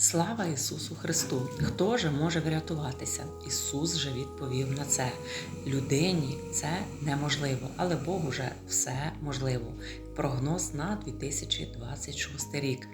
Слава Ісусу Христу! Хто же може врятуватися? Ісус же відповів на це. Людині це неможливо, але Богу же все можливо. Прогноз на 2026 рік.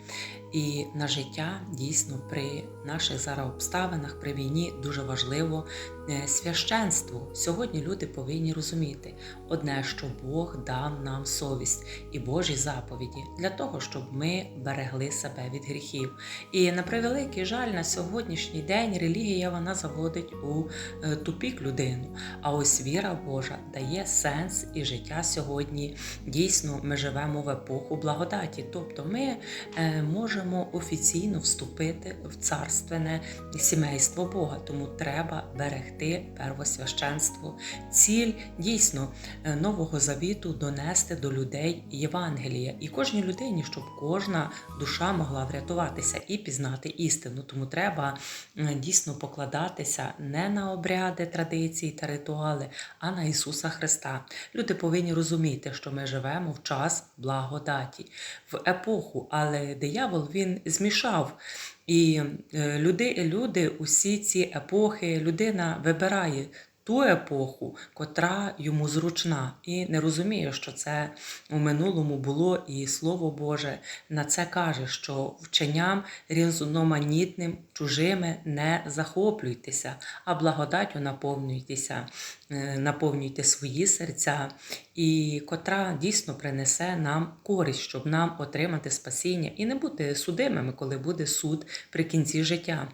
І на життя дійсно при наших зараз обставинах, при війні дуже важливо е, священство. Сьогодні люди повинні розуміти одне, що Бог дав нам совість і Божі заповіді для того, щоб ми берегли себе від гріхів. І на превеликий жаль, на сьогоднішній день релігія вона заводить у е, тупік людину. А ось віра Божа дає сенс і життя сьогодні. Дійсно, ми живемо в епоху благодаті, тобто ми е, можемо офіційно вступити в царственне сімейство Бога. Тому треба берегти первосвященство. Ціль дійсно е, нового завіту донести до людей Євангелія і кожній людині, щоб кожна душа могла врятуватися і пізнати істину. Тому треба е, дійсно покладатися не на обряди, традиції та ритуали, а на Ісуса Христа. Люди повинні розуміти, що ми живемо в час благодаті, в епоху, але диявол він змішав. І е, люди, люди, усі ці епохи, людина вибирає ту епоху, котра йому зручна, і не розуміє, що це у минулому було, і Слово Боже на це каже, що вченням різноманітним, чужими не захоплюйтеся, а благодаттю наповнюйтеся, е, наповнюйте свої серця, і котра дійсно принесе нам користь, щоб нам отримати спасіння і не бути судимими, коли буде суд при кінці життя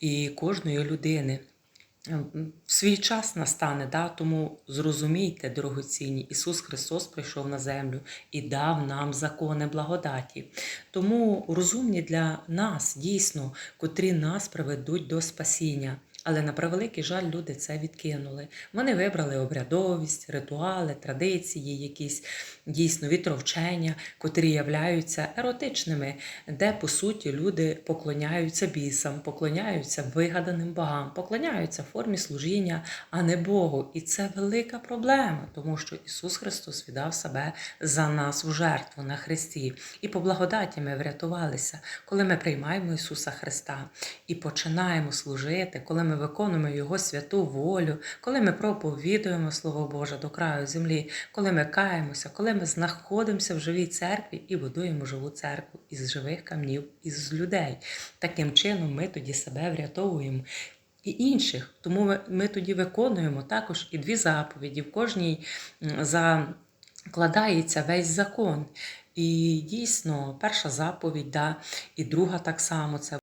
і кожної людини. В свій час настане, да? тому зрозумійте, дорогоцінні, Ісус Христос прийшов на землю і дав нам закони благодаті. Тому розумні для нас, дійсно, котрі нас приведуть до спасіння. Але на превеликий жаль, люди це відкинули. Вони вибрали обрядовість, ритуали, традиції, якісь дійсно вітровчення, котрі являються еротичними, де по суті люди поклоняються бісам, поклоняються вигаданим богам, поклоняються формі служіння, а не Богу. І це велика проблема, тому що Ісус Христос віддав себе за нас в жертву на Христі. І по благодаті ми врятувалися, коли ми приймаємо Ісуса Христа і починаємо служити, коли ми виконуємо Його святу волю, коли ми проповідуємо Слово Боже до краю землі, коли ми каємося, коли ми знаходимося в живій церкві і будуємо живу церкву із живих камнів, із людей. Таким чином ми тоді себе врятовуємо. І інших, тому ми, ми тоді виконуємо також і дві заповіді. В кожній закладається весь закон. І дійсно, перша заповідь, да, і друга так само це